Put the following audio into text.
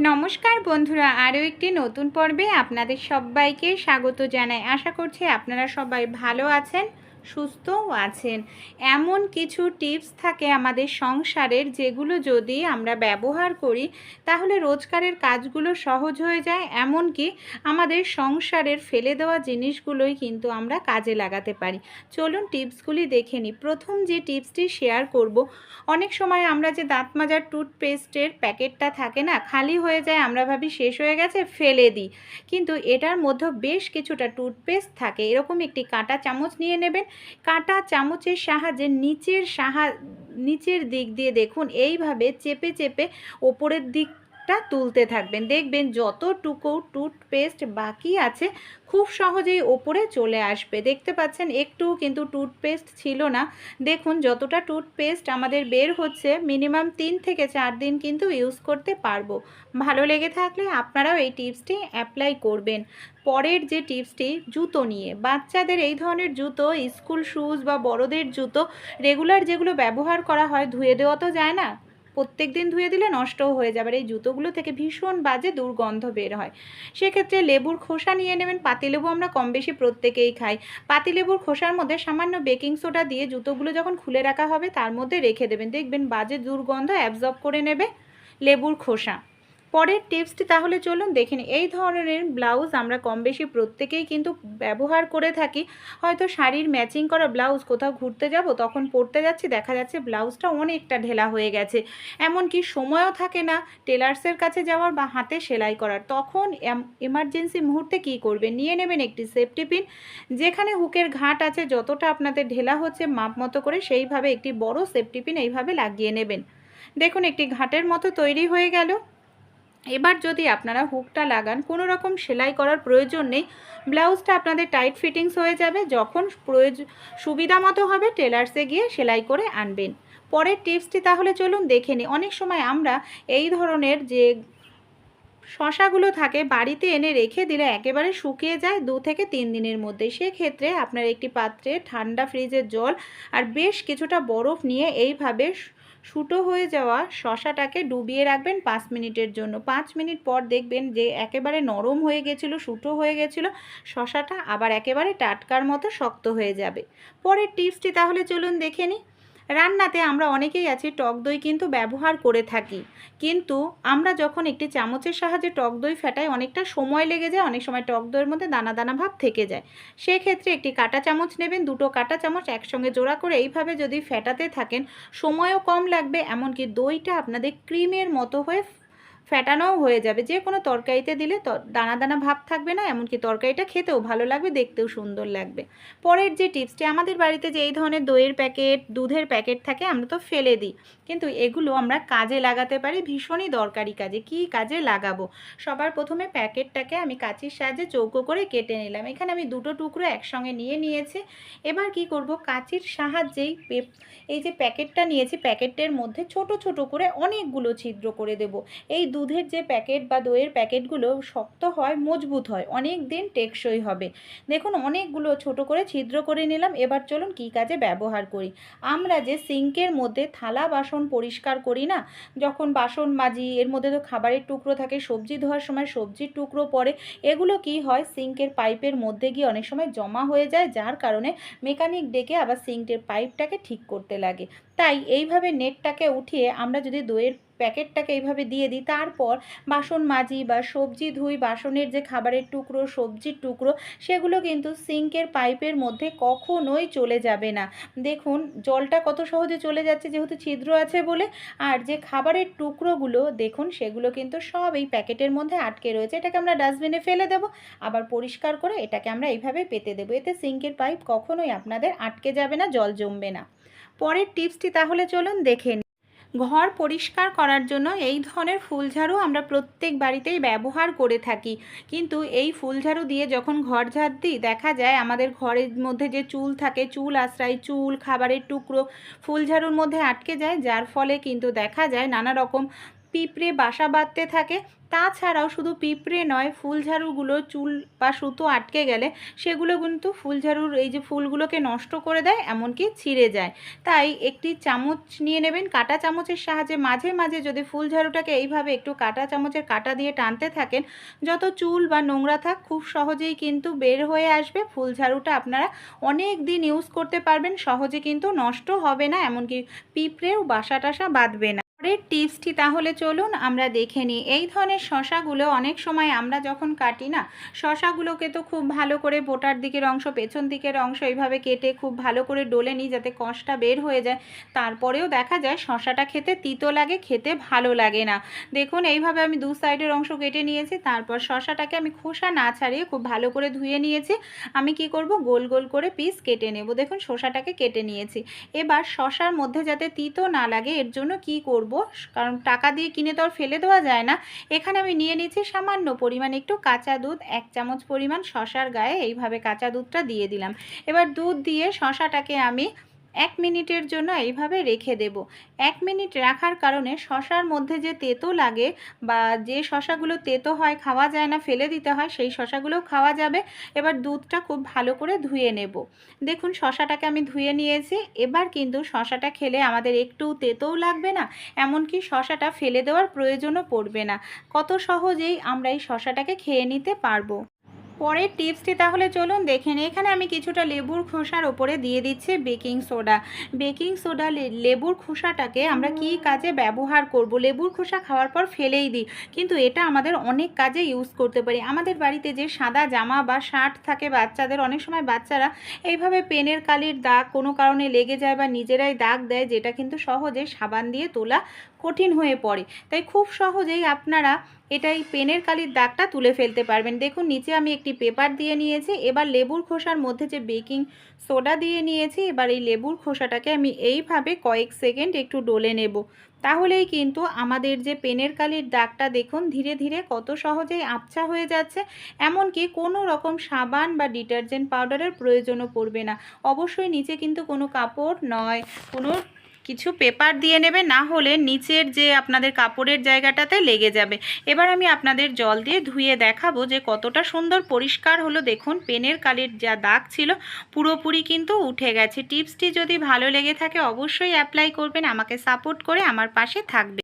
নমস্কার বন্ধুরা, আরও একটি নতুন পর্বে আপনাদের সবাইকে স্বাগত জানাই। আশা করছি আপনারা সবাই ভালো আছেন। সুস্থও আছেন। এমন কিছু টিপস থাকে আমাদের সংসারের যেগুলো যদি আমরা ব্যবহার করি, তাহলে রোজকারের কাজগুলো সহজ হয়ে যায়। এমনকি আমাদের সংসারের ফেলে দেওয়া জিনিসগুলোই কিন্তু আমরা কাজে লাগাতে পারি। চলুন টিপসগুলি দেখে নিই। প্রথম যে টিপসটি শেয়ার করব, অনেক সময় আমরা যে দাঁত মাজার টুথপেস্টের প্যাকেটটা থাকে না, খালি হয়ে যায়, আমরা ভাবি শেষ হয়ে গেছে, ফেলে দিই। কিন্তু এটার মধ্যে বেশ কিছুটা টুথপেস্ট থাকে। এরকম একটি কাঁটা চামচ নিয়ে নেবেন কাঁটা চামচের সাহায্যে নিচের সাহা নিচের দিক দিয়ে দেখুন। এইভাবে চেপে চেপে ওপরের দিকটা তুলতে থাকবেন। দেখবেন যতটুকু টুথপেস্ট বাকি আছে, খুব সহজেই ওপরে চলে আসবে। দেখতে পাচ্ছেন একটু কিন্তু টুথপেস্ট ছিল না। দেখুন যতটা টুথপেস্ট আমাদের বের হচ্ছে মিনিমাম তিন থেকে চার দিন কিন্তু ইউজ করতে পারব। ভালো লেগে থাকলে আপনারাও এই টিপসটি অ্যাপ্লাই করবেন। পরের যে টিপসটি, জুতো নিয়ে। বাচ্চাদের এই ধরনের জুতো স্কুল শুজ বা বড়দের জুতো রেগুলার যেগুলো ব্যবহার করা হয়, ধুয়ে দেওয়া তো যায় না। প্রত্যেক দিন ধুয়ে দিলে নষ্টও হয়ে যাবে আর এই জুতোগুলো থেকে ভীষণ বাজে দুর্গন্ধ বের হয়। সেক্ষেত্রে লেবুর খোসা নিয়ে নেবেন। পাতিলেবু আমরা কম বেশি প্রত্যেকেই খাই। পাতিলেবুর খোসার মধ্যে সামান্য বেকিং সোডা দিয়ে জুতোগুলো যখন খুলে রাখা হবে তার মধ্যে রেখে দেবেন। দেখবেন বাজে দুর্গন্ধ অ্যাবজর্ব করে নেবে লেবুর খোসা। পরের টিপসটি তাহলে চলুন দেখে নিই। এই ধরনের ব্লাউজ আমরা কম বেশি প্রত্যেকেই কিন্তু ব্যবহার করে থাকি। হয়তো শাড়ির ম্যাচিং করা ব্লাউজ কোথাও ঘুরতে যাব, তখন পরতে যাচ্ছি, দেখা যাচ্ছে ব্লাউজটা অনেকটা ঢেলা হয়ে গেছে। এমনকি সময়ও থাকে না টেলার্সের কাছে যাওয়ার বা হাতে সেলাই করার। তখন এমার্জেন্সি মুহূর্তে কি করবেন? নিয়ে নেবেন একটি সেফটি পিন যেখানে হুকের ঘাট আছে, যতটা আপনাদের ঢেলা হচ্ছে মাপ মতো করে সেইভাবে একটি বড় সেফটি পিন এইভাবে লাগিয়ে নেবেন। দেখুন, একটি ঘাটের মতো তৈরি হয়ে গেল। এবার যদি আপনারা হুকটা লাগান কোনো রকম সেলাই করার প্রয়োজন নেই। ব্লাউজটা আপনাদের টাইট ফিটিংস হয়ে যাবে, যখন প্রয়োজন সুবিধা মতো হবে টেলার্সে গিয়ে সেলাই করে আনবেন। পরের টিপসটি তাহলে চলুন দেখে নিই। অনেক সময় আমরা এই ধরনের যে শশাগুলো থাকে, বাড়িতে এনে রেখে দিলে একেবারে শুকিয়ে যায় দু থেকে তিন দিনের মধ্যে। সেক্ষেত্রে আপনার একটি পাত্রে ঠান্ডা ফ্রিজের জল আর বেশ কিছুটা বরফ নিয়ে এইভাবে শুটো হয়ে যাওয়া শশাটাকে ডুবিয়ে রাখবেন পাঁচ মিনিটের জন্য। পাঁচ মিনিট পর দেখবেন যে একেবারে নরম হয়ে গেছিল, শুটো হয়ে গেছিল। শশাটা আবার একেবারে টাটকার মতো শক্ত হয়ে যাবে। পরের টিপসটি তাহলে চলুন দেখে নিই। রান্নাতে আমরা অনেকেই আছি টক দই কিন্তু ব্যবহার করে থাকি। কিন্তু আমরা যখন একটি চামচের সাহায্যে টক দই ফেটাই, অনেকটা সময় লেগে যায়, অনেক সময় টক দইয়ের মধ্যে দানা দানা ভাব থেকে যায়। সেক্ষেত্রে একটি কাটা চামচ নেবেন, দুটো কাটা চামচ একসঙ্গে জোড়া করে এইভাবে যদি ফেটাতে থাকেন, সময়ও কম লাগবে, এমনকি দইটা আপনাদের ক্রিমের মতো হয়ে ফ্যাটানোও হয়ে যাবে। যে কোনো তরকারিতে দিলে দানা দানা ভাব থাকবে না, এমনকি তরকারিটা খেতেও ভালো লাগবে, দেখতেও সুন্দর লাগবে। পরের যে টিপসটি, আমাদের বাড়িতে যে এই ধরনের দইয়ের প্যাকেট, দুধের প্যাকেট থাকে, আমরা তো ফেলে দিই। কিন্তু এগুলো আমরা কাজে লাগাতে পারি, ভীষণই দরকারি কাজে। কি কাজে লাগাবো? সবার প্রথমে প্যাকেটটাকে আমি কাঁচির সাহায্যে চৌকো করে কেটে নিলাম। এখানে আমি দুটো টুকরো একসঙ্গে নিয়ে নিয়েছি। এবার কি করব? কাঁচির সাহায্যেই এই যে প্যাকেটটা নিয়েছি, প্যাকেটের মধ্যে ছোট ছোট করে অনেকগুলো ছিদ্র করে দেব। এই দুধের যে প্যাকেট বা দইয়ের প্যাকেটগুলো শক্ত হয়, মজবুত হয়, অনেক দিন টেকসই হবে। দেখুন, অনেকগুলো ছোট করে ছিদ্র করে নিলাম, এবার চলুন কী কাজে ব্যবহার করি। আমরা যে সিঙ্কের মধ্যে থালা বাসন পরিষ্কার করি না, যখন বাসন মাজি, এর মধ্যে তো খাবারের টুকরো থাকে, সবজি ধোয়ার সময় সবজির টুকরো পড়ে, এগুলো কি হয়? সিঙ্কের পাইপের মধ্যে গিয়ে অনেক সময় জমা হয়ে যায়, যার কারণে মেকানিক ডেকে আবার সিঙ্কের পাইপটাকে ঠিক করতে লাগে। তাই এইভাবে নেটটাকে উঠিয়ে আমরা যদি দইয়ের প্যাকেটটাকে এইভাবে দিয়ে দিই। তারপর বাসন মাজি বা সবজি ধুই, বাসনের যে খাবারের টুকরো, সবজির টুকরো, সেগুলো কিন্তু সিঙ্কের পাইপের মধ্যে কখনোই চলে যাবে না। দেখুন, জলটা কত সহজে চলে যাচ্ছে যেহেতু ছিদ্র আছে বলে, আর যে খাবারের টুকরোগুলো, দেখুন, সেগুলো কিন্তু সব এই প্যাকেটের মধ্যে আটকে রয়েছে। এটাকে আমরা ডাস্টবিনে ফেলে দেব, আবার পরিষ্কার করে এটাকে আমরা এইভাবে পেতে দেবো। এতে সিঙ্কের পাইপ কখনোই আপনাদের আটকে যাবে না, জল জমবে না। পরের টিপসটি তাহলে চলুন দেখে ঘর পরিষ্কার করার জন্য এই ধরনের ফুলঝাড়ু আমরা প্রত্যেক বাড়িতেই ব্যবহার করে থাকি। কিন্তু এই ফুলঝাড়ু দিয়ে যখন ঘর ঝাড় দিই, দেখা যায় আমাদের ঘরের মধ্যে যে চুল থাকে, চুল আশ্রয়, চুল, খাবারের টুকরো, ফুলঝাড়ুর মধ্যে আটকে যায়। যার ফলে কিন্তু দেখা যায় নানা রকম পিঁপড়ে বাসা বাঁধতে থাকে। তাছাড়াও শুধু পিঁপড়ে নয়, ফুলঝাড়ুগুলো চুল বা সুতো আটকে গেলে সেগুলো কিন্তু ফুলঝাড়ুর এই যে ফুলগুলোকে নষ্ট করে দেয়, এমনকি ছিঁড়ে যায়। তাই একটি চামচ নিয়ে নেবেন। কাঁটা চামচের সাহায্যে মাঝে মাঝে যদি ফুলঝাড়ুটাকে এইভাবে একটু কাঁটা চামচের কাঁটা দিয়ে টানতে থাকেন, যত চুল বা নোংরা থাক, খুব সহজেই কিন্তু বের হয়ে আসবে। ফুলঝাড়ুটা আপনারা অনেক দিন ইউজ করতে পারবেন, সহজে কিন্তু নষ্ট হবে না, এমনকি পিঁপড়েও বাসা টাসা বাঁধবে না। পরের টিপসটি তাহলে চলুন আমরা দেখে নিই। এই ধরনের শশাগুলো অনেক সময় আমরা যখন কাটি না, শশাগুলোকে তো খুব ভালো করে বোটার দিকের অংশ, পেছন দিকের অংশ এইভাবে কেটে খুব ভালো করে ডলে নিই যাতে কষটা বের হয়ে যায়। তারপরেও দেখা যায় শশাটা খেতে তিতো লাগে, খেতে ভালো লাগে না। দেখুন এইভাবে আমি দু সাইডের অংশ কেটে নিয়েছি, তারপর শশাটাকে আমি খোসা না ছাড়িয়ে খুব ভালো করে ধুয়ে নিয়েছি। আমি কি করব? গোল গোল করে পিস কেটে নেব। দেখুন শশাটাকে কেটে নিয়েছি। এবার শশার মধ্যে যাতে তিতো না লাগে, এর জন্য কি করব? কারণ টাকা দিয়ে কিনে তো আর ফেলে দেওয়া যায় না। এখানে আমি নিয়ে নিচ্ছি সামান্য পরিমাণ একটু কাঁচা দুধ, এক চামচ পরিমাণ শশার গায়ে। এইভাবে কাঁচা দুধটা দিয়ে দিলাম। এবার দুধ দিয়ে শশাটাকে আমি এক মিনিটের জন্য এইভাবে রেখে দেব। এক মিনিট রাখার কারণে শশার মধ্যে যে তেতো লাগে বা যে শশাগুলো তেতো হয়, খাওয়া যায় না, ফেলে দিতে হয়, সেই শশাগুলোও খাওয়া যাবে। এবার দুধটা খুব ভালো করে ধুয়ে নেব। দেখুন, শশাটাকে আমি ধুয়ে নিয়েছি। এবার কিন্তু শশাটা খেলে আমাদের একটু তেতোও লাগবে না, এমনকি শশাটা ফেলে দেওয়ার প্রয়োজনও পড়বে না। কত সহজেই আমরা এই শশাটাকে খেয়ে নিতে পারব। পরের টিপসটি তাহলে চলুন দেখে নিই। এখানে আমি কিছুটা লেবুর খোসার ওপরে দিয়ে দিচ্ছি বেকিং সোডা। বেকিং সোডা লেবুর খোসাটাকে আমরা কি কাজে ব্যবহার করব? লেবুর খোসা খাওয়ার পর ফেলেই দিই। কিন্তু এটা আমাদের অনেক কাজে ইউজ করতে পারি। আমাদের বাড়িতে যে সাদা জামা বা শার্ট থাকে বাচ্চাদের, অনেক সময় বাচ্চারা এইভাবে পেনের কালির দাগ কোনো কারণে লেগে যায় বা নিজেরাই দাগ দেয়, যেটা কিন্তু সহজে সাবান দিয়ে তোলা কঠিন হয়ে পড়ে। তাই খুব সহজেই আপনারা এটাই পেনের কালির দাগটা তুলে ফেলতে পারবেন। দেখুন, নিচে আমি একটি পেপার দিয়ে নিয়েছি, এবার লেবুর খোসার মধ্যে যে বেকিং সোডা দিয়ে নিয়েছি, এবার এই লেবুর খোসাটাকে আমি এইভাবে কয়েক সেকেন্ড একটু ডলে নেব। তাহলেই কিন্তু আমাদের যে পেনের কালির দাগটা দেখুন, ধীরে ধীরে কত সহজেই আবছা হয়ে যাচ্ছে, এমনকি কোনো রকম সাবান বা ডিটারজেন্ট পাউডারের প্রয়োজনও পড়বে না। অবশ্যই নিচে কিন্তু কোনো কাপড় নয়, কোনো কিছু পেপার দিয়ে নেবে, না হলে নিচের যে আপনাদের কাপড়ের জায়গাটাতে লেগে যাবে। এবার আমি আপনাদের জল দিয়ে ধুয়ে দেখাবো যে কতটা সুন্দর পরিষ্কার হলো। দেখুন, পেনের কালির যা দাগ ছিল, পুরোপুরি কিন্তু উঠে গেছে। টিপসটি যদি ভালো লেগে থাকে, অবশ্যই অ্যাপ্লাই করবেন। আমাকে সাপোর্ট করে আমার পাশে থাকবে।